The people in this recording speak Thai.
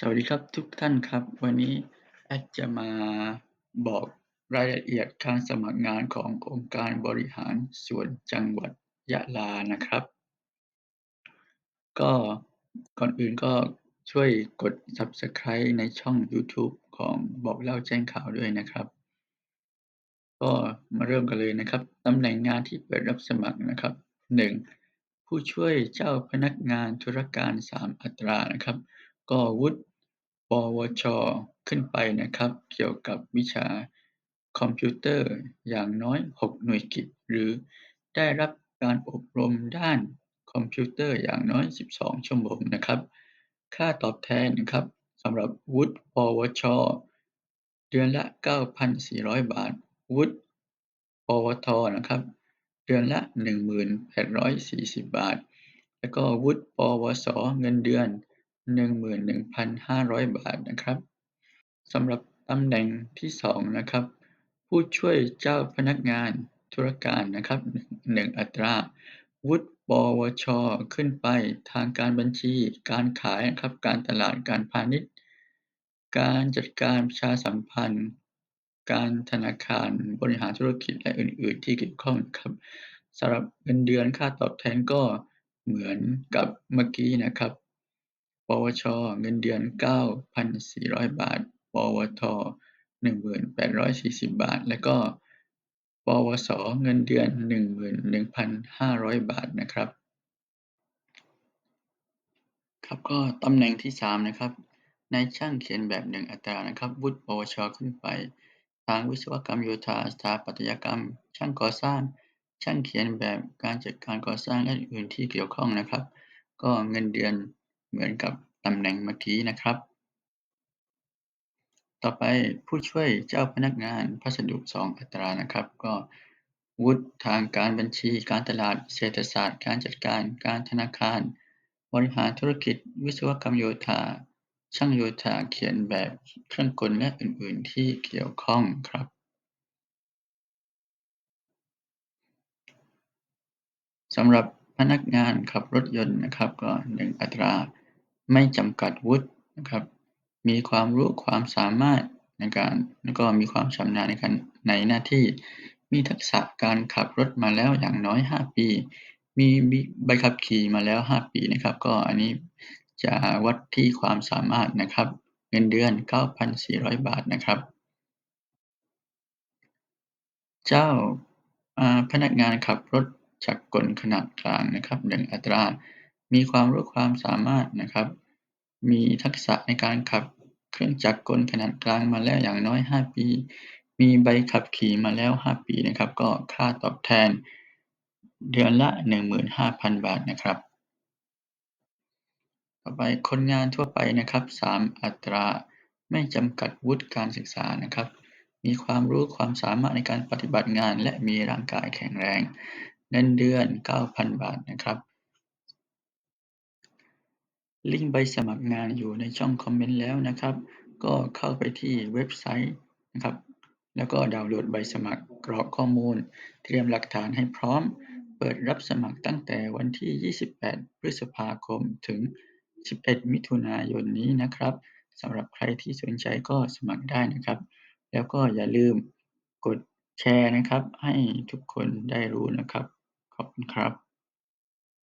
สวัสดีครับทุกท่านครับ วันนี้แอดจะมาบอกรายละเอียดการสมัครงานขององค์การบริหารส่วนจังหวัดยะลานะครับ ก็ก่อนอื่นก็ช่วยกด Subscribe ในช่องยูทูบของบอกเล่าแจ้งข่าวด้วยนะครับ ก็มาเริ่มกันเลยนะครับตำแหน่งงานที่เปิดรับสมัครนะครับ 1. ผู้ช่วยเจ้าพนักงานธุรการ 3 อัตรานะครับ ก็วุฒิ ปวช ขึ้นไปนะครับ เกี่ยวกับวิชาคอมพิวเตอร์อย่างน้อย 6 หน่วยกิต หรือได้รับการอบรมด้านคอมพิวเตอร์อย่างน้อย 12 ชั่วโมงนะครับ ค่าตอบแทนนะครับสำหรับวุฒิ ปวช เดือนละ 9,400 บาท วุฒิ ปวท นะครับ เดือนละ 1,840 บาท แล้วก็วุฒิ ปวส เงินเดือน 11,500บาทนะครับสำหรับตำแหน่งที่2นะครับ ผู้ช่วยเจ้าพนักงานธุรการนะครับ1อัตราวุฒิปวช ขึ้นไปทางการบัญชี การขายนะครับ การตลาดการพาณิชย์ การจัดการประชาสัมพันธ์ การธนาคารบริหารธุรกิจและอื่น ๆ ที่เกี่ยวข้องครับสำหรับเงินเดือนค่าตอบแทนก็เหมือนกับเมื่อกี้นะครับ ปวช เงินเดือน9,400บาท ปวท1,840บาท และก็ ปวส เงินเดือน11,500บาทนะครับ ครับก็ตำแหน่งที่3นะครับ นายช่างเขียนแบบ1อัตรานะครับ วุฒิปวช ขึ้นไป ทางวิศวกรรมโยธา สถาปัตยกรรม ช่างก่อสร้าง ช่างเขียนแบบ การจัดการก่อสร้างและอื่นที่เกี่ยวข้องนะครับ ก็เงินเดือน เหมือนกับตำแหน่งเมื่อกี้นะครับ ต่อไปผู้ช่วยเจ้าพนักงานพัสดุ 2 อัตรานะครับ ก็วุฒิทางการบัญชี การตลาด เศรษฐศาสตร์ การจัดการ การธนาคาร บริหารธุรกิจ วิศวกรรมโยธา ช่างโยธา เขียนแบบเครื่องกลและอื่น ๆ ที่เกี่ยวข้องครับ สำหรับ พนักงานขับรถยนต์นะครับ ก็1อัตรา ไม่จำกัดวุฒินะครับ มีความรู้ความสามารถในการแล้วก็มีความชำนาญในการในหน้าที่ มีทักษะการขับรถมาแล้วอย่างน้อย 5 ปี มีใบขับขี่มาแล้ว 5 ปีนะครับ ก็อันนี้จะวัดที่ความสามารถนะครับ เงินเดือน 9,400 บาทนะครับ เจ้าพนักงานขับรถ จักรกลขนาดกลางนะครับ1อัตรา มีความรู้ความสามารถนะครับ มีทักษะในการขับเครื่องจักรกลขนาดกลางมาแล้วอย่างน้อย 5 ปี มีใบขับขี่มาแล้ว 5 ปีนะครับ ก็ค่าตอบแทนเดือนละ 15,000 บาทนะครับ ต่อไปคนงานทั่วไปนะครับ 3 อัตรา ไม่จำกัดวุฒิการศึกษานะครับ มีความรู้ความสามารถในการปฏิบัติงาน และมีร่างกายแข็งแรง เงินเดือน9,000บาทนะครับ ลิงก์ใบสมัครงานอยู่ในช่องคอมเมนต์แล้วนะครับ ก็เข้าไปที่เว็บไซต์นะครับ แล้วก็ดาวน์โหลดใบสมัครกรอกข้อมูล เตรียมหลักฐานให้พร้อม เปิดรับสมัครตั้งแต่วันที่ 28 พฤษภาคมถึง 11 มิถุนายนนี้นะครับสำหรับใครที่สนใจก็สมัครได้นะครับ แล้วก็อย่าลืมกดแชร์นะครับ ให้ทุกคนได้รู้นะครับ karten